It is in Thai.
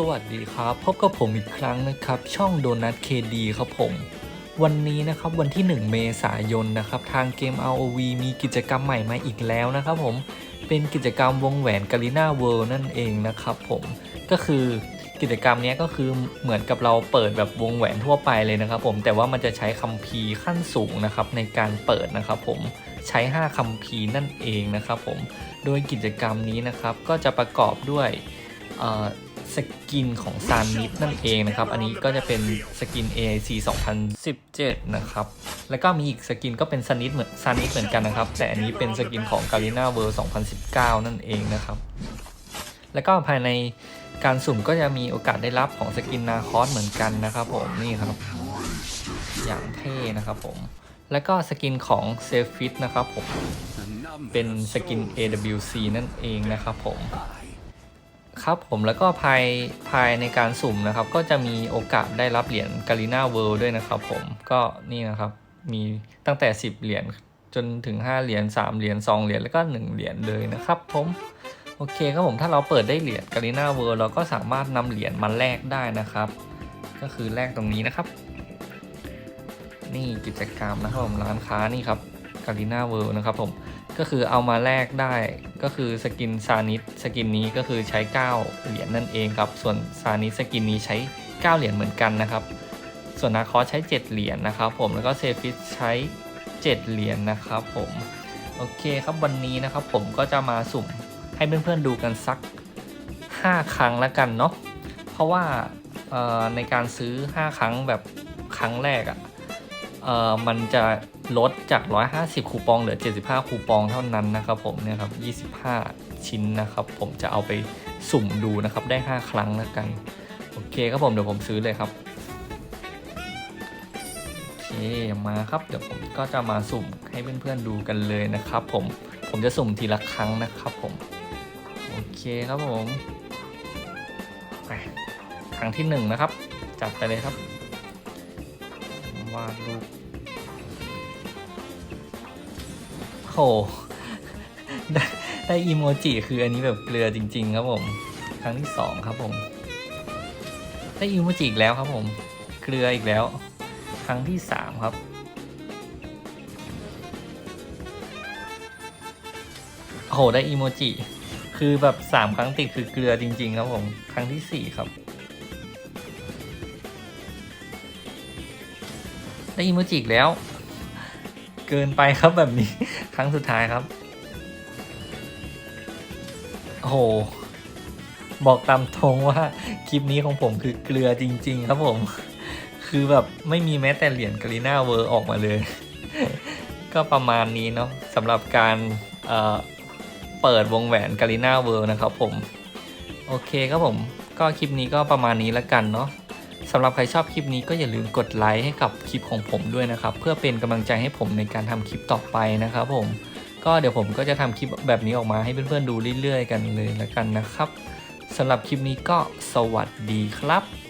สวัสดีครับ พบกับผมอีกครั้งนะครับ ช่องโดนัทเคดีครับผม วันนี้นะครับวันที่ 1 เมษายนนะครับ ทางเกม ROV มีกิจกรรมใหม่มาอีกแล้วนะครับผมเป็นกิจกรรมวงแหวนกาลิน่าเวิลด์นั่นเองนะครับผมก็คือกิจกรรมนี้ก็คือเหมือนกับเราเปิดแบบวงแหวนทั่วไปเลยนะครับผมแต่ว่ามันจะใช้คัมภีร์ขั้นสูงนะครับในการเปิดนะครับผมใช้ 5คัมภีร์นั่นเองนะครับผมโดยกิจกรรมนี้นะครับก็จะประกอบด้วยเอ่อ สกินของซานนิดนั่นเองนะครับ อันนี้ก็จะเป็นสกิน AIC 2017 นะครับ แล้วก็มีอีกสกินก็เป็นซานิดเหมือนซานิดเหมือนกันนะครับ แต่อันนี้เป็นสกินของ g a r i n a World 2019 นั่นเองนะครับ แล้วก็ภายในการสุ่มก็จะมีโอกาสได้รับของสกินนาคอสเหมือนกันนะครับผมนี่ครับ อย่างเท่นะครับผม แล้วก็สกินของเซฟิตนะครับผมเป็นสกิน AWC นั่นเองนะครับผม ครับผมแล้วก็ภายภายในการสุ่มนะครับ ก็จะมีโอกาสได้รับเหรียญกาลิน่าเวิลด์ด้วยนะครับผมก็นี่นะครับมีตั้งแต่ 10 เหรียญจนถึง 5 เหรียญ3เหรียญ2เหรียญแล้วก็ 1 เหรียญเลยนะครับผมโอเคครับผมถ้าเราเปิดได้เหรียญกาลิน่าเวิลด์เราก็สามารถนำเหรียญมาแลกได้นะครับ ก็คือแลกตรงนี้นะครับ นี่กิจกรรมนะครับผมร้านค้านี่ครับกาลิน่าเวิลด์นะครับผม ก็คือเอามาแลกได้ก็คือสกินซานิสสกินนี้ก็คือใช้ 9 เหรียญนั่นเองครับ ส่วนซานิสสกินนี้ใช้ 9 เหรียญเหมือนกันนะครับ ส่วนนาคอใช้ 7 เหรียญนะครับผมแล้วก็เซฟิสใช้ 7 เหรียญนะครับผมโอเคครับวันนี้นะครับผมก็จะมาสุ่มให้เพื่อนๆดูกันสัก 5 ครั้งแล้วกันเนาะเพราะว่าในการซื้อ 5 ครั้งแบบครั้งแรกอะ่ะมันจะ ลดจาก 150 คูปองเหลือ 75 คูปองเท่านั้นนะครับผมเนี่ยครับ25 ชิ้นนะครับ ผมจะเอาไปสุ่มดูนะครับ ได้ 5 ครั้งแล้วกัน โอเคครับผมเดี๋ยวผมซื้อเลยครับ โอเคมาครับ เดี๋ยวผมก็จะมาสุ่มให้เพื่อนๆดูกันเลยนะครับ ผมผมจะสุ่มทีละครั้งนะครับผม โอเคครับผมครั้งที่หนึ่งนะครับ จัดไปเลยครับวาดรูป หได้ได้อีโมจิคืออันนี้แบบเกลือจริง ๆ ครับผม ครั้งที่สองครับผม ได้อีโมจิอีกแล้วครับผม เกลืออีกแล้ว ครั้งที่สามครับโอ้โหได้อีโมจิคือแบบสามครั้งติดคือเกลือจริง ๆ ครับผม ครั้งที่สี่ครับได้อีโมจิอีกแล้ว เกินไปครับแบบนี้ ครั้งสุดท้ายครับโอ้โหบอกตามตรงว่าคลิปนี้ของผมคือเกลือจริง ๆ ครับผม คือแบบไม่มีแม้แต่เหรียญกาลิน่าเวอร์ออกมาเลย ก็ประมาณนี้เนาะสำหรับการเเปิดวงแหวนกาลิน่าเวอร์นะครับผม โอเคครับผม ก็คลิปนี้ก็ประมาณนี้แล้วกันเนาะ สำหรับใครชอบคลิปนี้ก็อย่าลืมกดไลค์ให้กับคลิปของผมด้วยนะครับ เพื่อเป็นกำลังใจให้ผมในการทำคลิปต่อไปนะครับผมก็เดี๋ยวผมก็จะทำคลิปแบบนี้ออกมาให้เพื่อนๆดูเรื่อยๆ กันเลยแล้วกันนะครับสำหรับคลิปนี้ก็สวัสดีครับ